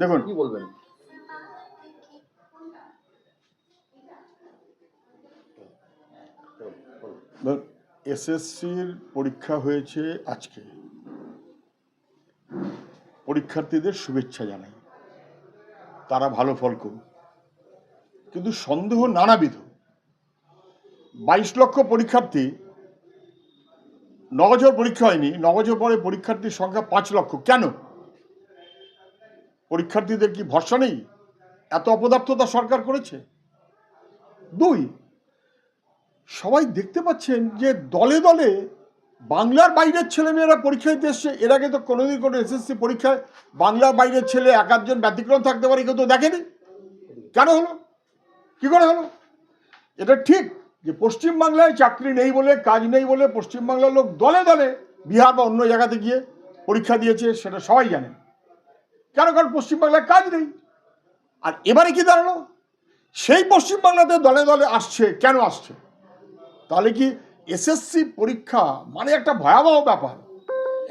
দেখুন। কি বলবেন? এসএসসির পরীক্ষা হয়েছে আজকে। পরীক্ষার্থীদের শুভেচ্ছা জানাই। তারা ভালো ফল করুক। কিন্তু সন্দেহ নানাবিধ। বাইশ লক্ষ পরীক্ষার্থী নগজর পরীক্ষা হয়নি নগজর পরে পরীক্ষার্থীর সংখ্যা পাঁচ লক্ষ। কেন? পরীক্ষার্থীদের কি ভরসা নেই? এত অপদার্থতা সরকার করেছে? দুই, সবাই দেখতে পাচ্ছেন যে দলে দলে বাংলার বাইরের ছেলেমেয়েরা পরীক্ষা দিতে এসছে। এর আগে তো কোনোদিন কোনো এসএসসি পরীক্ষায় বাংলার বাইরের ছেলে এক আধজন ব্যতিক্রম থাকতে পারে, কেউ তো দেখেনি। কেন হলো? কি করে হলো? এটা ঠিক যে পশ্চিমবাংলায় চাকরি নেই বলে, কাজ নেই বলে পশ্চিমবাংলার লোক দলে দলে বিহার বা অন্য জায়গাতে গিয়ে পরীক্ষা দিয়েছে, সেটা সবাই জানেন কেন কারণ পশ্চিমবাংলায় কাজ নেই। আর এবারে কি দাঁড়াল? সেই পশ্চিমবাংলাতে দলে দলে আসছে, কেন আসছে? তাহলে কি এসএসসি পরীক্ষা মানে একটা ভয়াবহ ব্যাপার।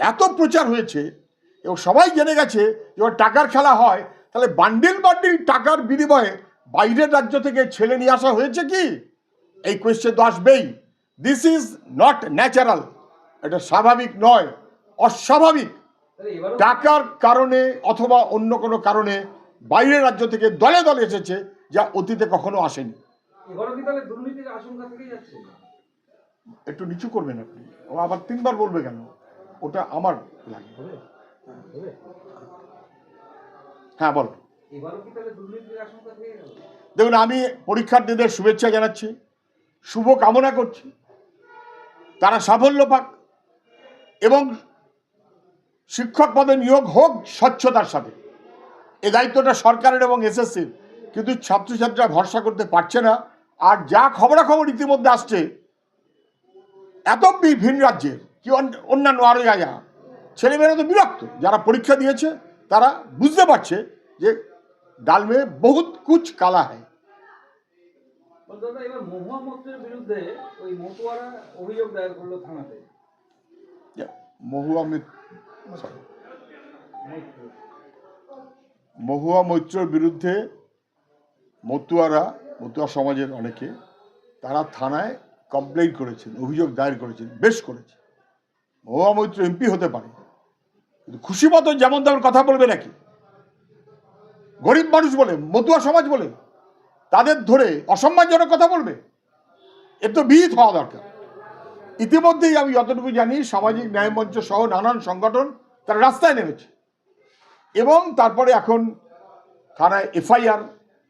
এত প্রচার হয়েছে, এবং সবাই জেনে গেছে যখন টাকার খেলা হয়। তাহলে বান্ডিল বান্ডিল টাকার বিনিময়ে বাইরের রাজ্য থেকে ছেলে নিয়ে আসা হয়েছে কি? এই কোয়েশ্চেন তো আসবেই। দিস ইজ নট ন্যাচারাল এটা স্বাভাবিক নয়, অস্বাভাবিক। টাকার কারণে অথবা অন্য কোনো কারণে বাইরের রাজ্য থেকে দলে দলে এসেছে যা অতীতে কখনো আসেনি। একটু নিচু করবেন আপনি। ও আবার তিনবার বলবে কেন? ওটা আমার লাগে। হ্যাঁ বল। দেখুন আমি পরীক্ষার্থীদের শুভেচ্ছা জানাচ্ছি শুভ কামনা করছি। তারা সাফল্য পাক এবং শিক্ষক পদে নিয়োগ হোক স্বচ্ছতার সাথে। এ দায়িত্বটা সরকারের এবং এসএসসির। কিন্তু ছাত্রছাত্রীরা ভরসা করতে পারছে না। আর যা খবরাখবর ইতিমধ্যে আসছে এত ভিন রাজ্যের কি অন- অন্যান্য আরও জায়গা। ছেলেমেয়েরা তো বিরক্ত। যারা পরীক্ষা দিয়েছে তারা বুঝতে পারছে যে ডাল মে বহুত কুচ কালা হয়। মহুয়া মৈত্র মহুয়া মৈত্রর বিরুদ্ধে মতুয়ারা, মতুয়া সমাজের অনেকে, তারা থানায় কমপ্লেন করেছেন, অভিযোগ দায়ের করেছেন, বেশ করেছে মহুয়া মৈত্র এমপি হতে পারে কিন্তু খুশি মতো যেমন তেমন কথা বলবে নাকি? গরিব মানুষ বলে, মতুয়া সমাজ বলে, তাদের ধরে অসম্মানজনক কথা বলবে? এর তো বিহিত হওয়া দরকার। ইতিমধ্যেই আমি যতটুকু জানি সামাজিক ন্যায় মঞ্চ সহ নানান সংগঠন তারা রাস্তায় নেমেছে। এবং তারপরে এখন থানায় এফআইআর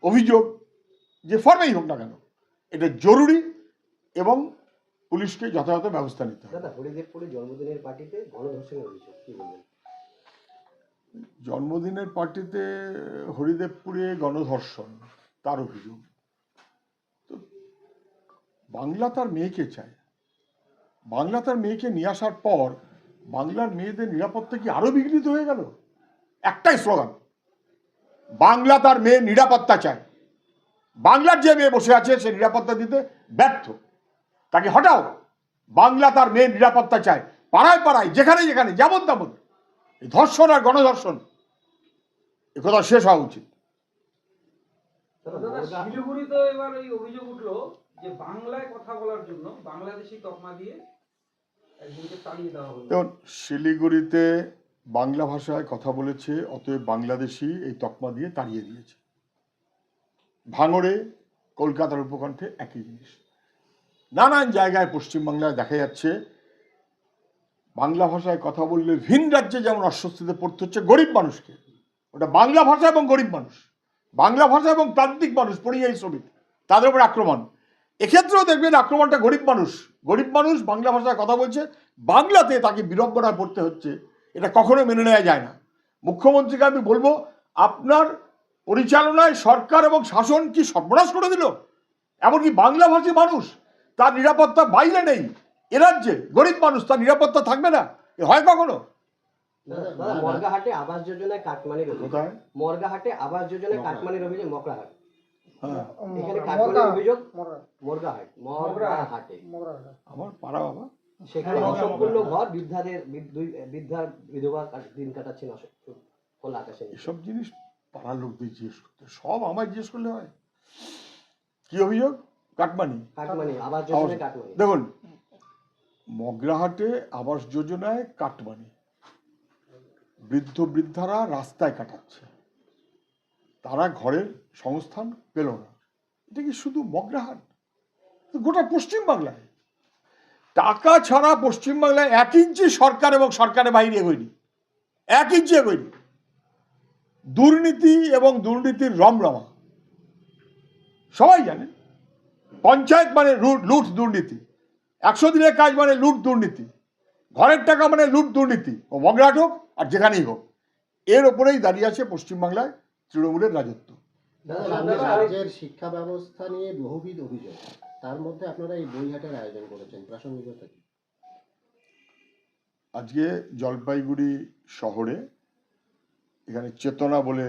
অভিযোগ যে ফর্মেই হোক না কেন এটা জরুরি এবং পুলিশকে যথাযথ ব্যবস্থা নিতে হবে। জন্মদিনের পার্টিতে গণধর্ষণের অভিযোগ কি বলবেন? জন্মদিনের পার্টিতে হরিদেবপুরে গণধর্ষণ তার অভিযোগ। তো বাংলা তার মেয়েকে চায়। বাংলা তার মেয়েকে নিয়ে আসার পর বাংলার মেয়েদের নিরাপত্তা কি আরও বিঘ্নিত হয়ে গেল? একটাই স্লোগান বাংলা তার মেয়ে নিরাপত্তা চায়। বাংলার যে মেয়ে বসে আছে, সে নিরাপত্তা দিতে ব্যর্থ। তাকে হটাও বাংলা তার মেয়ে নিরাপত্তা চায়। পাড়ায় পাড়ায়, যেখানে যেখানে, যেমন তেমন ধর্ষণ আর গণধর্ষণ একথা শেষ হওয়া উচিত। শিলিগুড়িতে এবার এই অভিযোগ উঠল যে বাংলায় কথা বলার জন্য বাংলাদেশি তকমা দিয়ে শিলিগুড়িতে বাংলা ভাষায় কথা বলেছে, অতএব বাংলাদেশি এই তকমা দিয়ে তাড়িয়ে দিয়েছে। ভাঙড়ে কলকাতার উপকণ্ঠে একই জিনিস। নানান জায়গায় পশ্চিমবাংলায় দেখা যাচ্ছে, বাংলা ভাষায় কথা বললে ভিন রাজ্যে যেমন অস্বস্তিতে পড়তে হচ্ছে গরিব মানুষকে। ওটা বাংলা ভাষা এবং গরিব মানুষ। বাংলা ভাষা এবং প্রান্তিক মানুষ, পরিযায়ী শ্রমিক, তাদের উপর আক্রমণ। এক্ষেত্রেও দেখবেন আক্রমণটা গরিব মানুষ। গরিব মানুষ বাংলা ভাষায় কথা বলছে বাংলাতে তাকে বিড়ম্বনায় পড়তে হচ্ছে। এটা কখনো মেনে নেওয়া যায় না। মুখ্যমন্ত্রীকে আমি বলব আপনার পরিচালনায় সরকার এবং শাসন কি সর্বনাশ করে দিল? এমনকি বাংলাভাষী মানুষ তার নিরাপত্তা বাইরে নেই। এ রাজ্যে গরিব মানুষ তার নিরাপত্তা থাকবে না? এ হয় কখনো? মর্গাহাটে আবাস যোজনায় কাটমানির মর্গাহাটে আবাস যোজনায় কাটমানির অভিযোগ মকরাহাট। আমার পাড়া বাবা। সেখানে অসম্পূর্ণ ঘর বৃদ্ধাদের বৃদ্ধার বিধবা দিন কাটাচ্ছেন খোলা আকাশে। এসব জিনিস পাড়ার লোকদের জিজ্ঞেস করতে সব আমায় জিজ্ঞেস করলে হয়। কি অভিযোগ? কাটমানি। কাটমানি আবাস আবাস- যোজনায় কাটমানি। দেখুন মগরাহাটে আবাস যোজনায় কাটমানি। বৃদ্ধ বৃদ্ধারা রাস্তায় কাটাচ্ছে। তারা ঘরের সংস্থান পেল না। এটা কি শুধু মগরাহাট? গোটা পশ্চিম বাংলায়। টাকা ছাড়া পশ্চিম বাংলায় এক ইঞ্চি সরকার এবং সরকারের বাইরে এগোয়নি এক ইঞ্চি এগোয়নি দুর্নীতি এবং দুর্নীতির রমরমা। সবাই জানে, পঞ্চায়েত মানে লুট দুর্নীতি। একশো দিনের কাজ মানে লুট দুর্নীতি। ঘরের টাকা মানে লুট দুর্নীতি। ও মগরাট হোক আর যেখানেই হোক, এর ওপরেই দাঁড়িয়ে আছে পশ্চিমবাংলায় তৃণমূলের রাজত্ব। রাজ্যের শিক্ষা ব্যবস্থা নিয়ে বহুবিধ অভিযোগ। তার মধ্যে আপনারা এই বইহাটের আয়োজন করেছেন প্রাসঙ্গিকতা কি? আজকে জলপাইগুড়ি শহরে এখানে চেতনা বলে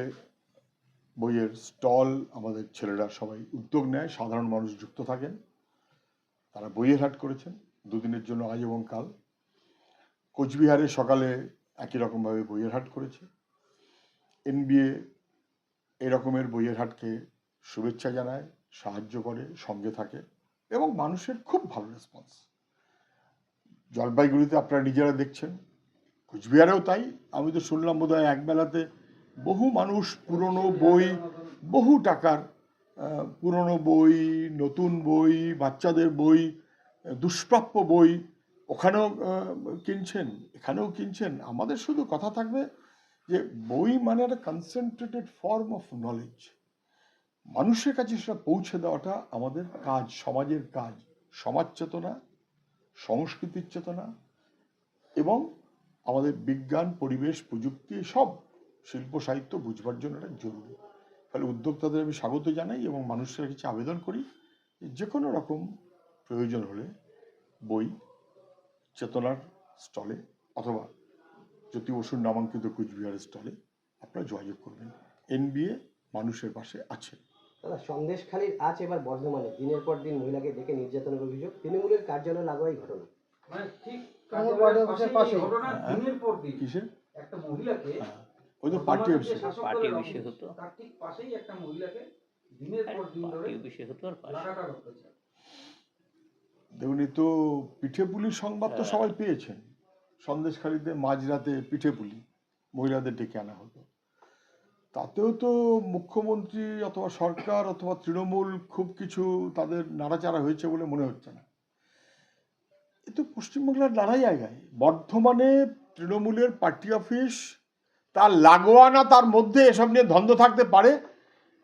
বইয়ের স্টল আমাদের ছেলেরা সবাই উদ্যোগ নেয় সাধারণ মানুষ যুক্ত থাকেন। তারা বইয়ের হাট করেছেন দুদিনের জন্য আজ এবং কাল। কোচবিহারে সকালে একই রকমভাবে বইয়ের হাট করেছে। এনবিএ এই রকমের বইয়ের হাটকে শুভেচ্ছা জানায়, সাহায্য করে, সঙ্গে থাকে এবং মানুষের খুব ভালো রেসপন্স জলপাইগুড়িতে আপনারা নিজেরা দেখছেন, কুচবিহারেও তাই। আমি তো শুনলাম বোধ হয় একবেলাতে বহু মানুষ পুরনো বই, বহু টাকার পুরনো বই, নতুন বই, বাচ্চাদের বই, দুষ্প্রাপ্য বই ওখানেও কিনছেন, এখানেও কিনছেন। আমাদের শুধু কথা থাকবে যে বই মানে একটা কনসেন্ট্রেটেড ফর্ম অফ নলেজ মানুষের কাছে সেটা পৌঁছে দেওয়াটা আমাদের কাজ, সমাজের কাজ। সমাজ চেতনা, সংস্কৃতির চেতনা এবং আমাদের বিজ্ঞান, পরিবেশ, প্রযুক্তি সব শিল্প, সাহিত্য বুঝবার জন্য এটা জরুরি। ফলে উদ্যোক্তাদের আমি স্বাগত জানাই এবং মানুষের কাছে আবেদন করি যে যে কোনো রকম প্রয়োজন হলে বই চেতনার স্টলে অথবা জ্যোতি বসুর নামাঙ্কিত কুচবিহার স্টলে আপনারা যোগাযোগ করবেন। এনবিএ মানুষের পাশে আছে দাদা সন্দেশখালীর আজ এবার বর্ধমানে। দিনের পর দিন মহিলাকে ডেকে নির্যাতনের অভিযোগ। তৃণমূলের কার্যালয় লাগোয়াই ঘটনা। মানে হ্যাঁ। দিনের পর দিন। কিসে একটা মহিলাকে হ্যাঁ, ওই তো পার্টি অফিসে। পার্টি অফিসে হতো। তার ঠিক পাশেই একটা মহিলাকে দিনের পর দিন ধরে পার্টি অফিসে হতো আর পাশে। দেখুন এই তো পিঠে পুলিশ সংবাদ তো হ্যাঁ। সবাই পেয়েছেন। সন্দেশখালিতে মাঝরাতে পিঠে পুলি মহিলাদের ডেকে আনা হতো তাতেও তো মুখ্যমন্ত্রী অথবা সরকার অথবা তৃণমূল খুব কিছু তাদের নাড়াচাড়া হয়েছে বলে মনে হচ্ছে না। এ তো পশ্চিমবাংলার নানা জায়গায় বর্ধমানে তৃণমূলের পার্টি অফিস, তার লাগোয়া না, তার মধ্যে এসব নিয়ে দ্বন্দ্ব থাকতে পারে।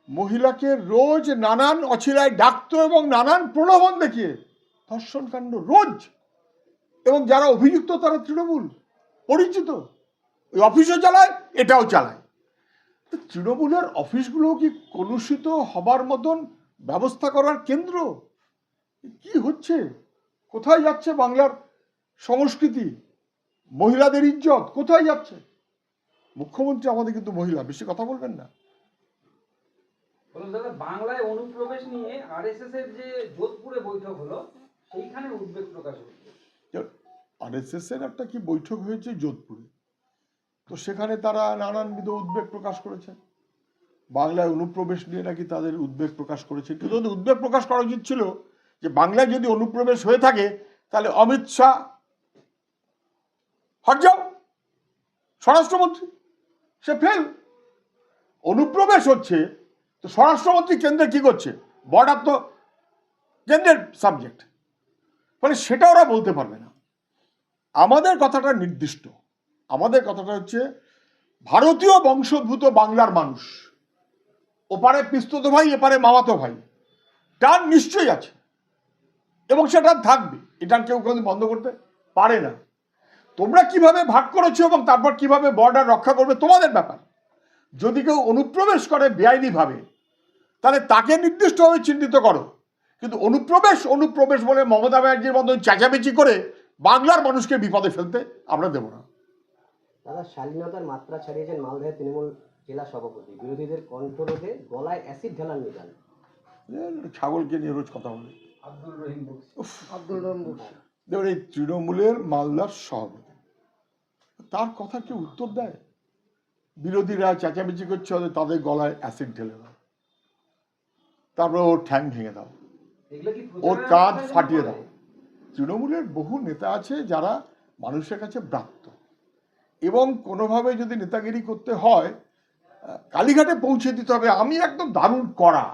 মহিলাকে রোজ নানান অছিলায় ডাকতো এবং নানান প্রলোভন দেখিয়ে ধর্ষণ কাণ্ড রোজ এবং যারা অভিযুক্ত তারা তৃণমূল, পরিচিত। ওই অফিসও চালায়, এটাও চালায়। তো তৃণমূলের অফিসগুলো কি কলুষিত হবার মতন ব্যবস্থা করার কেন্দ্র? কি হচ্ছে? কোথায় যাচ্ছে বাংলার সংস্কৃতি? মহিলাদের ইজ্জত কোথায় যাচ্ছে? মুখ্যমন্ত্রী আমাদের কিন্তু মহিলা, বেশি কথা বলবেন না। বাংলায় অনুপ্রবেশ নিয়ে আরএসএস এর যে যোধপুরে বৈঠক হলো, সেইখানে উদ্বেগ প্রকাশ হচ্ছে আরএসএস এর একটা কি বৈঠক হয়েছে যোধপুরে। তো সেখানে তারা নানানবিধ উদ্বেগ প্রকাশ করেছেন বাংলায় অনুপ্রবেশ নিয়ে নাকি তাদের উদ্বেগ প্রকাশ করেছে। কিন্তু উদ্বেগ প্রকাশ করা উচিত ছিল যে বাংলায় যদি অনুপ্রবেশ হয়ে থাকে, তাহলে অমিত শাহ, হট যাও, স্বরাষ্ট্রমন্ত্রী, সে ফেল অনুপ্রবেশ হচ্ছে, তো স্বরাষ্ট্রমন্ত্রী কেন্দ্রে কি করছে? বর্ডার তো কেন্দ্রের সাবজেক্ট ফলে সেটা ওরা বলতে পারবে না। আমাদের কথাটা নির্দিষ্ট। আমাদের কথাটা হচ্ছে, ভারতীয় বংশোদ্ভূত বাংলার মানুষ, ওপারে পিস্তত ভাই, এপারে মামাতো ভাই টান নিশ্চয়ই আছে। এবং সেটা থাকবে। এটা কেউ কোনো বন্ধ করতে পারে না। তোমরা কীভাবে ভাগ করেছ এবং তারপর কীভাবে বর্ডার রক্ষা করবে, তোমাদের ব্যাপার। যদি কেউ অনুপ্রবেশ করে বেআইনিভাবে, তাহলে তাকে নির্দিষ্টভাবে চিহ্নিত করো। কিন্তু অনুপ্রবেশ অনুপ্রবেশ বলে মমতা ব্যানার্জির মতন চেঁচামেচি করে বাংলার মানুষকে বিপদে ফেলতে আমরা দেব না। দাদা শালীনতার মাত্রা ছাড়িয়েছেন মালদহের তৃণমূল জেলা সভাপতি। বিরোধীদের কণ্ঠরোধে গলায় অ্যাসিড ঢালার নিদান এ, ছাগলকে নিয়ে রোজ কথা বলে। আব্দুল রহিম উফ, আব্দুল। দেখুন এই তৃণমূলের মালদার সভাপতি তার কথা কি উত্তর দেয়? বিরোধীরা চেঁচামেচি করছে ওদের তাদের গলায় অ্যাসিড ঢেলে দাও। তারপরে ওর ঠ্যাং ভেঙে দাও। ওর কাঁধ ফাটিয়ে দাও। তৃণমূলের বহু নেতা আছে যারা মানুষের কাছে ব্রাত্য। এবং কোনোভাবে যদি নেতাগিরি করতে হয়, কালীঘাটে পৌঁছে দিতে হবে। আমি একদম দারুণ করা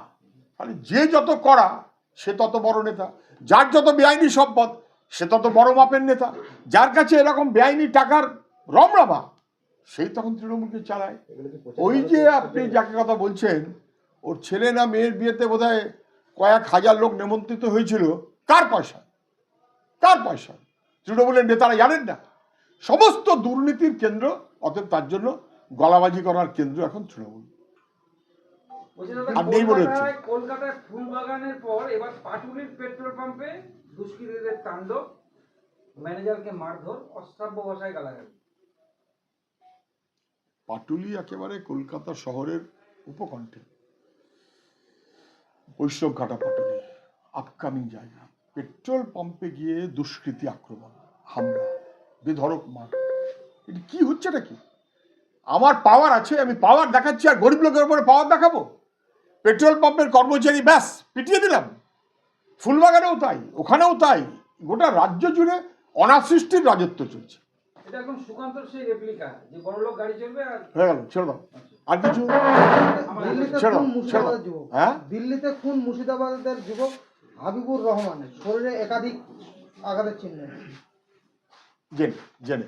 তাহলে যে যত করা সে তত বড় নেতা। যার যত বেআইনি সম্পদ, সে তত বড় মাপের নেতা। যার কাছে এরকম বেআইনি টাকার রমরমা, সেই তখন তৃণমূলকে চালায়। ওই যে আপনি যাকে কথা বলছেন, ওর ছেলে না মেয়ের বিয়েতে বোধহয় কয়েক হাজার লোক নেমন্ত্রিত হয়েছিল। কার পয়সা? কার পয়সা। তৃণমূলের নেতারা জানেন না। সমস্ত দুর্নীতির কেন্দ্র অতএব তার জন্য গলাবাজি করার কেন্দ্র এখন তৃণমূল। আর নেই বলে হচ্ছে। কলকাতায় কলকাতায় ফুলবাগানের পর এবার পাটুলির পেট্রোল পাম্পে দুষ্কৃতীদের তাণ্ডব। ম্যানেজারকে মারধর অশ্রাব্য ভাষায় গালাগালি। পাটুলি একেবারে কলকাতা শহরের উপকণ্ঠে। বৈষ্ণব ঘাটা পাটুলি আপকামিং জায়গা। পেট্রোল পাম্পে গিয়ে দুষ্কৃতী আক্রমণ হামলা বেধড়ক মার। এটা কি হচ্ছে নাকি আমার পাওয়ার আছে আমি পাওয়ার দেখাচ্ছি আর গরিব লোকের উপরে পাওয়ার দেখাবো। পেট্রোল পাম্পের কর্মচারী ব্যাস পিটিয়ে দিলাম। ফুলবাগানেও তাই ওখানেও তাই। গোটা রাজ্য জুড়ে অনাসৃষ্টির রাজত্ব চলছে। আর হয়ে গেল ছেড়ে দাও। আর কিছু? ছেড়ো, যুবক হ্যাঁ? দিল্লিতে খুন মুর্শিদাবাদের যুবক হাবিবুর রহমানের শরীরে একাধিক আঘাতের চিহ্ন জেনে জেনে।